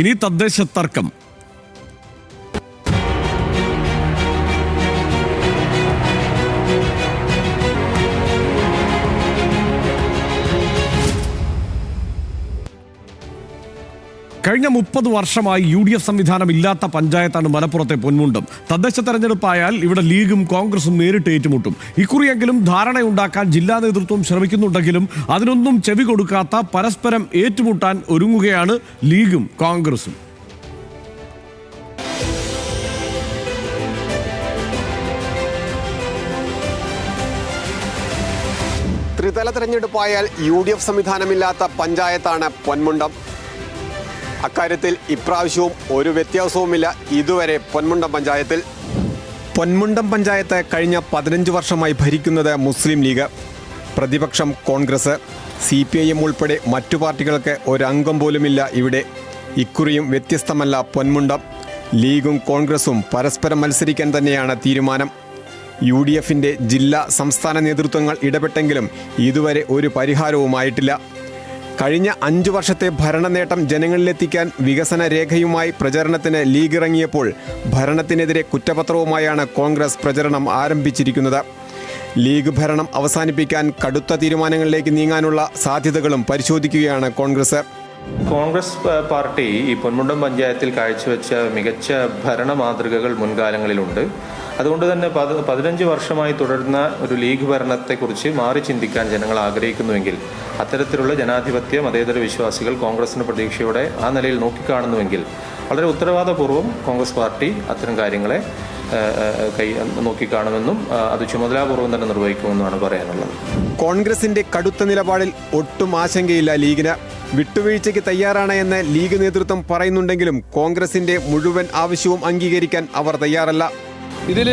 ഇനി തദ്ദേശ തർക്കം. കഴിഞ്ഞ മുപ്പത് വർഷമായി യു ഡി എഫ് സംവിധാനം ഇല്ലാത്ത പഞ്ചായത്താണ് മലപ്പുറത്തെ പൊന്മുണ്ടം. തദ്ദേശ തെരഞ്ഞെടുപ്പായാൽ ഇവിടെ ലീഗും കോൺഗ്രസും നേരിട്ട് ഏറ്റുമുട്ടും. ഇക്കുറിയെങ്കിലും ധാരണയുണ്ടാക്കാൻ ജില്ലാ നേതൃത്വം ശ്രമിക്കുന്നുണ്ടെങ്കിലും അതിനൊന്നും ചെവി കൊടുക്കാത്ത പരസ്പരം ഏറ്റുമുട്ടാൻ ഒരുങ്ങുകയാണ് ലീഗും കോൺഗ്രസും. ത്രിതല തെരഞ്ഞെടുപ്പായാൽ യു ഡി എഫ് സംവിധാനമില്ലാത്ത പഞ്ചായത്താണ് പൊന്മുണ്ടം. അക്കാര്യത്തിൽ ഇപ്രാവശ്യവും ഒരു വ്യത്യാസവുമില്ല. ഇതുവരെ പൊന്മുണ്ടം പഞ്ചായത്തിൽ പൊന്മുണ്ടം പഞ്ചായത്ത് കഴിഞ്ഞ പതിനഞ്ച് വർഷമായി ഭരിക്കുന്നത് മുസ്ലിം ലീഗ് പ്രതിപക്ഷം Congress. C P I M ഉൾപ്പെടെ മറ്റു പാർട്ടികൾക്ക് ഒരംഗം പോലുമില്ല ഇവിടെ. ഇക്കുറിയും വ്യത്യസ്തമല്ല പൊന്മുണ്ടം ലീഗും കോൺഗ്രസും പരസ്പരം മത്സരിക്കാൻ തന്നെയാണ് തീരുമാനം. യു ഡി എഫിന്റെ ജില്ലാ സംസ്ഥാന നേതൃത്വങ്ങൾ ഇടപെട്ടെങ്കിലും ഇതുവരെ ഒരു പരിഹാരവുമായിട്ടില്ല. കഴിഞ്ഞ അഞ്ചു വർഷത്തെ ഭരണ നേട്ടം ജനങ്ങളിലെത്തിക്കാൻ വികസന രേഖയുമായി പ്രചരണത്തിന് ലീഗ് ഇറങ്ങിയപ്പോൾ ഭരണത്തിനെതിരെ കുറ്റപത്രവുമായാണ് കോൺഗ്രസ് പ്രചരണം ആരംഭിച്ചിരിക്കുന്നത്. ലീഗ് ഭരണം അവസാനിപ്പിക്കാൻ കടുത്ത തീരുമാനങ്ങളിലേക്ക് നീങ്ങാനുള്ള സാധ്യതകളും പരിശോധിക്കുകയാണ് കോൺഗ്രസ്. കോൺഗ്രസ് പാർട്ടി ഈ പൊന്മുണ്ടം പഞ്ചായത്തിൽ കാഴ്ചവെച്ച മികച്ച ഭരണ മാതൃകകൾ മുൻകാലങ്ങളിലുണ്ട്. അതുകൊണ്ട് തന്നെ പത് പതിനഞ്ച് വർഷമായി തുടരുന്ന ഒരു ലീഗ് ഭരണത്തെക്കുറിച്ച് മാറി ചിന്തിക്കാൻ ജനങ്ങൾ ആഗ്രഹിക്കുന്നുവെങ്കിൽ അത്തരത്തിലുള്ള ജനാധിപത്യ മതേതര വിശ്വാസികൾ കോൺഗ്രസിന് പ്രതീക്ഷയോടെ ആ നിലയിൽ നോക്കിക്കാണുന്നുവെങ്കിൽ വളരെ ഉത്തരവാദപൂർവം കോൺഗ്രസ് പാർട്ടി അത്തരം കാര്യങ്ങളെ കൈ നോക്കിക്കാണുമെന്നും അത് ചുമതലാപൂർവം തന്നെ നിർവഹിക്കുമെന്നുമാണ് പറയാനുള്ളത്. കോൺഗ്രസിന്റെ കടുത്ത നിലപാടിൽ ഒട്ടും ആശങ്കയില്ല ലീഗിന്. വിട്ടുവീഴ്ചയ്ക്ക് തയ്യാറാണ് എന്ന് ലീഗ് നേതൃത്വം പറയുന്നുണ്ടെങ്കിലും കോൺഗ്രസിന്റെ മുഴുവൻ ആവശ്യവും അംഗീകരിക്കാൻ അവർ തയ്യാറല്ല. ഇതിൽ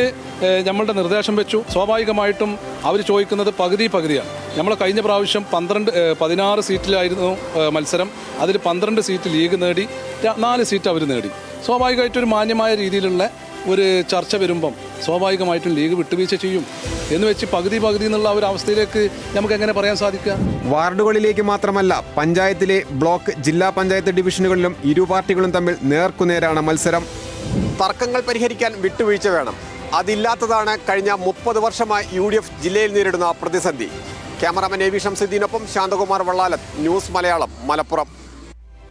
നമ്മളുടെ നിർദ്ദേശം വെച്ചു. സ്വാഭാവികമായിട്ടും അവർ ചോദിക്കുന്നത് പകുതി പകുതിയാണ്. നമ്മൾ കഴിഞ്ഞ പ്രാവശ്യം പന്ത്രണ്ട് പതിനാറ് സീറ്റിലായിരുന്നു മത്സരം. അതിൽ പന്ത്രണ്ട് സീറ്റ് ലീഗ് നേടി നാല് സീറ്റ് അവർ നേടി. സ്വാഭാവികമായിട്ടൊരു മാന്യമായ രീതിയിലുള്ള ഒരു ചർച്ച വരുമ്പം സ്വാഭാവികമായിട്ടും ലീഗ് വിട്ടുവീഴ്ച ചെയ്യും. എന്ന് വെച്ച് പകുതി പകുതി എന്നുള്ള ഒരു അവസ്ഥയിലേക്ക് നമുക്ക് എങ്ങനെ പറയാൻ സാധിക്കുക? വാർഡുകളിലേക്ക് മാത്രമല്ല പഞ്ചായത്തിലെ ബ്ലോക്ക് ജില്ലാ പഞ്ചായത്ത് ഡിവിഷനുകളിലും ഇരു പാർട്ടികളും തമ്മിൽ നേർക്കുനേരാണ് മത്സരം. തർക്കങ്ങൾ പരിഹരിക്കാൻ വിട്ടുവീഴ്ച വേണം. അതില്ലാത്തതാണ് കഴിഞ്ഞ മുപ്പത് വർഷമായി യു ഡി എഫ് ജില്ലയിൽ നേരിടുന്ന പ്രതിസന്ധി. ക്യാമറാമാൻ എ വി ഷംസുദ്ദീനൊപ്പം ശാന്തകുമാർ വള്ളാലത്ത് ന്യൂസ് മലയാളം മലപ്പുറം.